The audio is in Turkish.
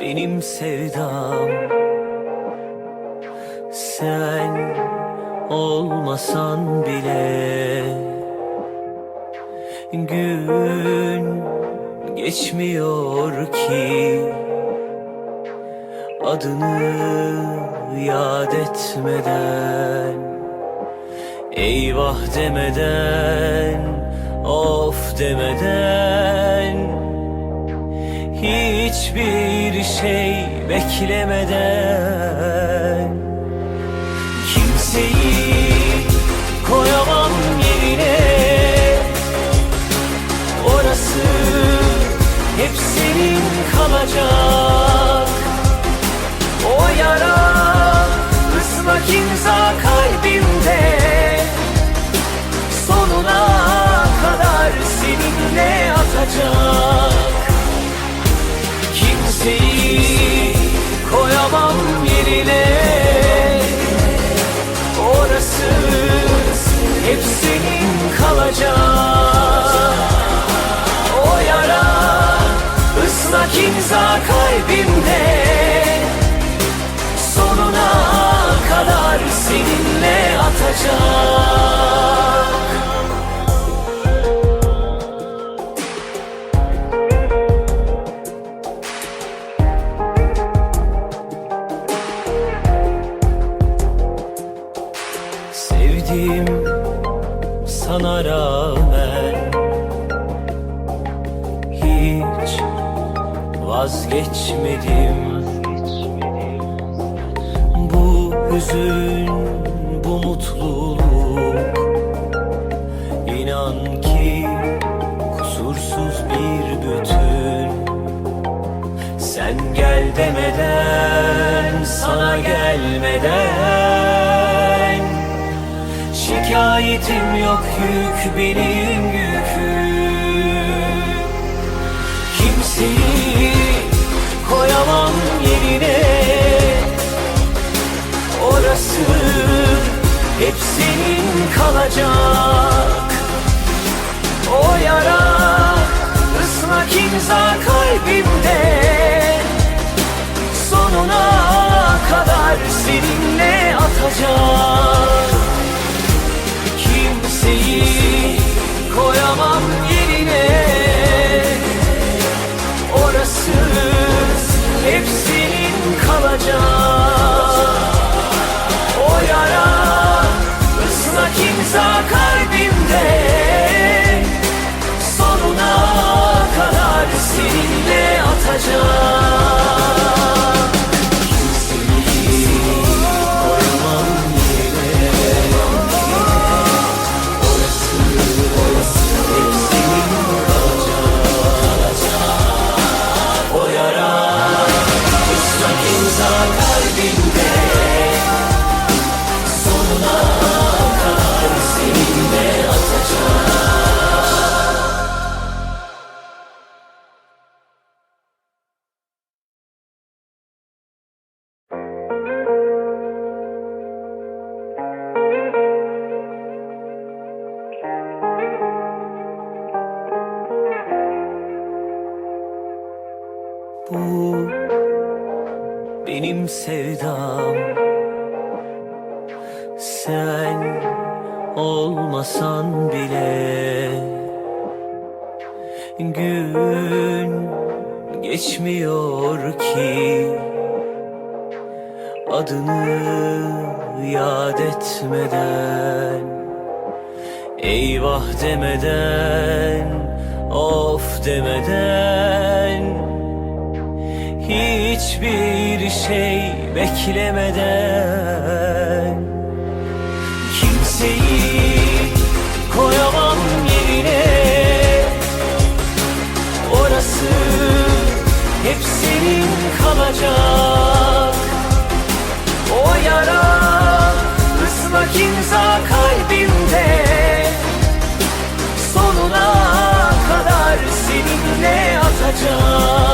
benim sevdam. Sen olmasan bile Gün geçmiyor ki. Adını yad etmeden Eyvah demeden Of demeden Hiçbir şey beklemeden Kimseyi koyamam yerine. Orası hep senin kalacak yerine Orası hep senin kalacak sana rağmen Hiç vazgeçmedim. Bu hüzün, bu mutluluk İnan ki kusursuz bir bütün. Sen gel demeden, sana gelmeden Şikayetim yok yük benim yüküm. Kimseyi koyamam yerine. Orası hep senin kalacak. O yara ıslak imza kalbimde. Sonuna kadar seninle atacak kalacak benim sevdam. Sen olmasan bile Gün geçmiyor ki. Adını yad etmeden Eyvah demeden Of demeden Hiçbir şey beklemeden. Kimseyi koyamam yerine. Orası hep senin kalacak. O yara ıslak imza kalbimde Sonuna kadar seninle atacak